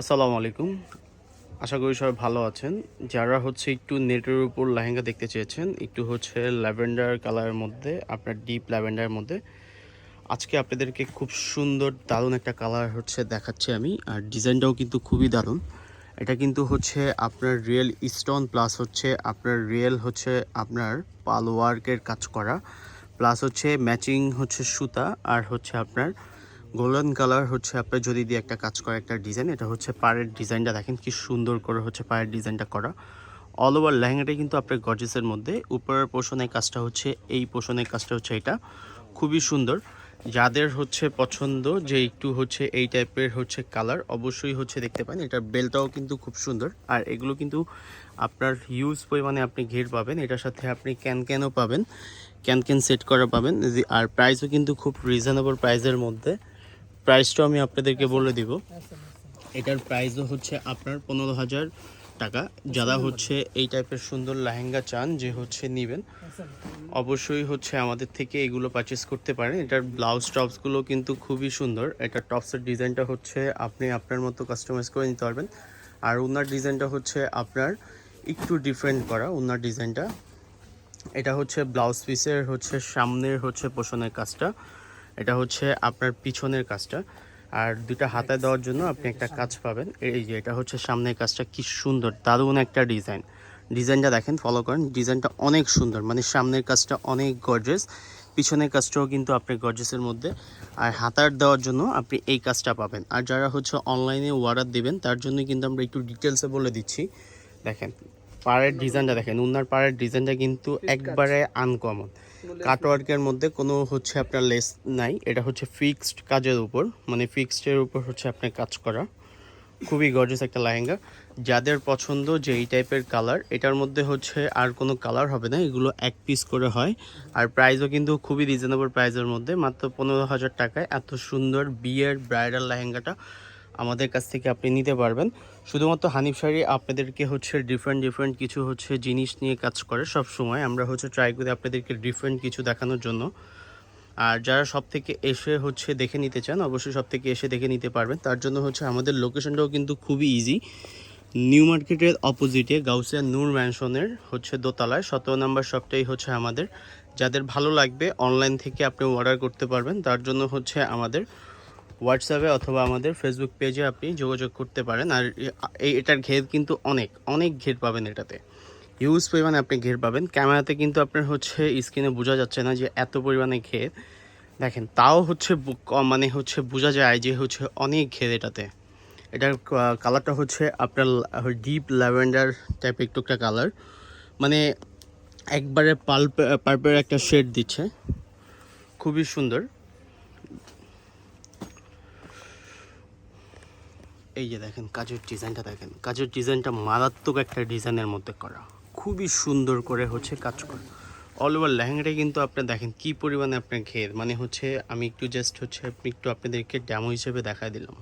আসসালামু আলাইকুম। আশা করি সবাই ভালো আছেন। যারা হচ্ছে একটু নেটের উপর লেহেঙ্গা দেখতে চেয়েছেন, একটু হচ্ছে ল্যাভেন্ডার কালারের মধ্যে, আপনার ডিপ ল্যাভেন্ডারের মধ্যে, আজকে আপনাদেরকে খুব সুন্দর দারুণ একটা কালার হচ্ছে দেখাচ্ছি আমি, আর ডিজাইনটাও কিন্তু খুবই দারুণ। এটা কিন্তু হচ্ছে আপনার রিয়েল স্টোন, প্লাস হচ্ছে আপনার রিয়েল হচ্ছে আপনার পাল ওয়ার্কের কাজ করা, প্লাস হচ্ছে ম্যাচিং হচ্ছে সুতা, আর হচ্ছে আপনার গোল্ডেন কালার হচ্ছে আপনার যদি দিয়ে একটা কাজ করে একটা ডিজাইন, এটা হচ্ছে পায়ের ডিজাইনটা দেখেন কি সুন্দর করে হচ্ছে পায়ের ডিজাইনটা করা। অল ওভার লেহেঙ্গাটা কিন্তু আপনার গর্জেসের মধ্যে। উপরের পোষণের কাজটা হচ্ছে, এই পোষণের কাজটা হচ্ছে এটা। খুবই সুন্দর। যাদের হচ্ছে পছন্দ যে একটু হচ্ছে এই টাইপের হচ্ছে কালার অবশ্যই হচ্ছে দেখতে পান এটার বেলটাও কিন্তু খুব সুন্দর। আর এগুলো কিন্তু আপনার হিউজ পরিমাণে আপনি ঘের পাবেন। এটার সাথে আপনি ক্যান ক্যানও পাবেন। ক্যান ক্যান সেট করা পাবেন। আর প্রাইসও কিন্তু খুব রিজনেবল প্রাইসের মধ্যে। প্রাইসটাও আমি আপনাদেরকে বলে দিব। এটার প্রাইসও হচ্ছে আপনার পনেরো হাজার টাকা। যারা হচ্ছে এই টাইপের সুন্দর লেহেঙ্গা চান যে হচ্ছে নেবেন অবশ্যই হচ্ছে আমাদের থেকে এগুলো পারচেস করতে পারেন। এটার ব্লাউজ টপসগুলো কিন্তু খুবই সুন্দর। এটা টপসের ডিজাইনটা হচ্ছে আপনি আপনার মতো কাস্টমাইজ করে নিতে পারবেন। আর ওনার ডিজাইনটা হচ্ছে আপনার একটু ডিফারেন্ট করা ওনার ডিজাইনটা এটা হচ্ছে ব্লাউজ পিসের হচ্ছে সামনের হচ্ছে পোষণের কাজটা। এটা হচ্ছে আপনার পিছনের কাজটা। আর দুইটা হাতায় দেওয়ার জন্য আপনি একটা কাজ পাবেন। এই যে এটা হচ্ছে সামনের কাজটা কি সুন্দর দারুণ একটা ডিজাইন। ডিজাইনটা দেখেন ফলো করেন ডিজাইনটা অনেক সুন্দর মানে সামনের কাজটা অনেক গর্জেস পিছনের কাজটাও কিন্তু আপনি গর্জেসের মধ্যে। আর হাতার দেওয়ার জন্য আপনি এই কাজটা পাবেন। আর যারা হচ্ছে অনলাইনে অর্ডার দেবেন তার জন্য কিন্তু আমরা একটু ডিটেলসে বলে দিচ্ছি। দেখেন পাড়ের ডিজাইনটা দেখেন উন্নার পাড়ের ডিজাইনটা কিন্তু একবারে আনকমন কাটওয়ার্কের মধ্যে কোনো হচ্ছে আপনার লেস নাই। এটা হচ্ছে ফিক্সড কাজের উপর। মানে ফিক্সডের উপর হচ্ছে আপনার কাজ করা। খুবই গর্জাস একটা লেহেঙ্গা। যাদের পছন্দ যে এই টাইপের কালার এটার মধ্যে হচ্ছে আর কোনো কালার হবে না। এগুলো এক পিস করে হয়। আর প্রাইসও কিন্তু খুবই রিজনেবল প্রাইসের মধ্যে। মাত্র পনেরো হাজার টাকায় এত সুন্দর বিয়ের ব্রাইডাল লেহেঙ্গাটা। আমাদের কাছ থেকে আপনি নিতে পারবেন। শুধুমাত্র হানিফ শাড়ি আপনাদেরকে হচ্ছে ডিফারেন্ট ডিফারেন্ট কিছু হচ্ছে জিনিস নিয়ে কাজ করে সব সময় আমরা হচ্ছে ট্রাই করি আপনাদেরকে ডিফারেন্ট কিছু দেখানোর জন্য। আর যারা সব থেকে এসে হচ্ছে দেখে নিতে চান, অবশ্যই সব থেকে এসে দেখে নিতে পারবেন। তার জন্য হচ্ছে আমাদের লোকেশনটাও কিন্তু খুবই ইজি নিউ মার্কেটের অপোজিটে গাউসিয়া নূর ম্যানশনের হচ্ছে দোতলায়, সতেরো নাম্বার শপটাই হচ্ছে আমাদের। যাদের ভালো লাগবে অনলাইন থেকে আপনি অর্ডার করতে পারবেন। তার জন্য হচ্ছে আমাদের হোয়াটসঅ্যাপে অথবা আমাদের ফেসবুক পেজে আপনি যোগাযোগ করতে পারেন। আর এই এটার ঘের কিন্তু অনেক অনেক ঘের পাবেন এটাতে। হিউজ পরিমাণে আপনি ঘের পাবেন। ক্যামেরাতে কিন্তু আপনার হচ্ছে স্ক্রিনে বোঝা যাচ্ছে না যে এত পরিমাণে ঘের। দেখেন, তাও হচ্ছে মানে হচ্ছে বোঝা যায় যে হচ্ছে অনেক ঘের এটাতে। এটার কালারটা হচ্ছে আপনার ডিপ ল্যাভেন্ডার টাইপের একটু একটা কালার মানে একবারে পাল্প পার্পের একটা শেড দিচ্ছে। খুবই সুন্দর। এই যে দেখেন, কাজের ডিজাইনটা দেখেন। কাজের ডিজাইনটা মারাত্মক একটা ডিজাইনের মধ্যে করা। খুবই সুন্দর করে হচ্ছে কাজ করা। অল ওভার লেহেঙ্গাটা কিন্তু আপনি দেখেন কি পরিমাণে আপনার ঘের। মানে হচ্ছে আমি একটু জাস্ট হচ্ছে একটু আপনাদেরকে ড্যামো হিসেবে দেখা দিলাম।